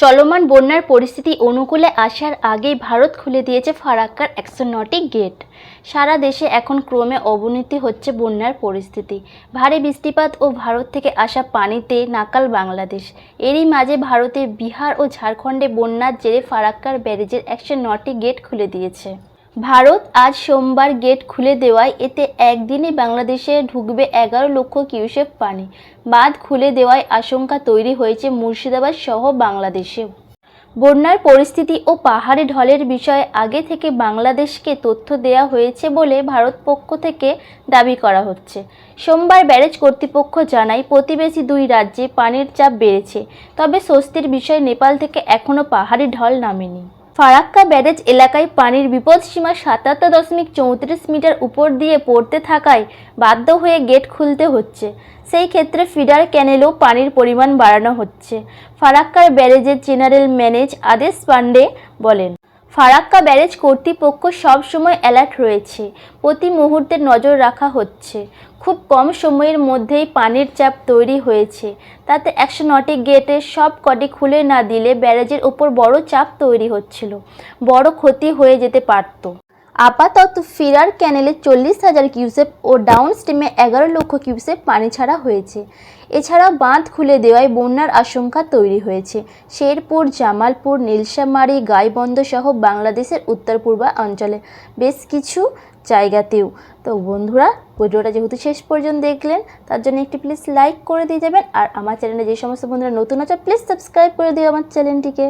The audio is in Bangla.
চলমান বন্যার পরিস্থিতি অনুকূলে আসার আগেই ভারত খুলে দিয়েছে ফারাক্কার একশো নটি গেট। সারা দেশে এখন ক্রমে অবনতি হচ্ছে বন্যার পরিস্থিতি। ভারী বৃষ্টিপাত ও ভারত থেকে আসা পানিতে নাকাল বাংলাদেশ। এরই মাঝে ভারতে বিহার ও ঝাড়খণ্ডে বন্যার জেরে ফারাক্কার ব্যারেজের একশো নটি গেট খুলে দিয়েছে। ভারত আজ সোমবার গেট খুলে দেওয়ায় এতে একদিনে বাংলাদেশে ঢুকবে এগারো লক্ষ কিউসেক পানি। বাঁধ খুলে দেওয়ায় আশঙ্কা তৈরি হয়েছে মুর্শিদাবাদ সহ বাংলাদেশেও। বন্যার পরিস্থিতি ও পাহাড়ি ঢলের বিষয়ে আগে থেকে বাংলাদেশকে তথ্য দেওয়া হয়েছে বলে ভারত পক্ষ থেকে দাবি করা হচ্ছে। সোমবার ব্যারেজ কর্তৃপক্ষ জানায়, প্রতিবেশী দুই রাজ্যে পানির চাপ বেড়েছে, তবে স্বস্তির বিষয় নেপাল থেকে এখনও পাহাড়ি ঢল নামেনি। ফারাক্কা ব্যারেজ এলাকায় পানির বিপদসীমা সাতাত্তর দশমিক চৌত্রিশ মিটার উপর দিয়ে পড়তে থাকায় বাধ্য হয়ে গেট খুলতে হচ্ছে। সেই ক্ষেত্রে ফিডার ক্যানেলেও পানির পরিমাণ বাড়ানো হচ্ছে। ফারাক্কার ব্যারেজের জেনারেল ম্যানেজ আদেশ পান্ডে বলেন। ফারাক্কা ব্যারেজ কর্তৃপক্ষ সব সময় অ্যালার্ট রয়েছে। প্রতি মুহূর্তে নজর রাখা হচ্ছে। খুব কম সময়ের মধ্যেই পানির চাপ তৈরি হয়েছে। তাতে একশো নটি গেটের সব কটি খুলে না দিলে ব্যারেজের ওপর বড় চাপ তৈরি হচ্ছিল। বড় ক্ষতি হয়ে যেতে পারত। আপাতত ফিরার ক্যানেলে চল্লিশ হাজার কিউসেপ ও ডাউন স্ট্রিমে এগারো লক্ষ কিউসেপ পানি ছাড়া হয়েছে। এছাড়া বাঁধ খুলে দেওয়ায় বন্যার আশঙ্কা তৈরি হয়েছে। শেরপুর, জামালপুর, নীলসামারি গাইবন্ধ সহ বাংলাদেশের উত্তর পূর্বাঞ্চলে বেশ কিছু জায়গাতেও। তো বন্ধুরা, ভিডিওটা যেহেতু শেষ পর্যন্ত দেখলেন, তার জন্য একটি প্লিজ লাইক করে দিয়ে যাবেন। আর আমার চ্যানেলে যে সমস্ত বন্ধুরা নতুন আছে প্লিজ সাবস্ক্রাইব করে দিও আমার চ্যানেলটিকে।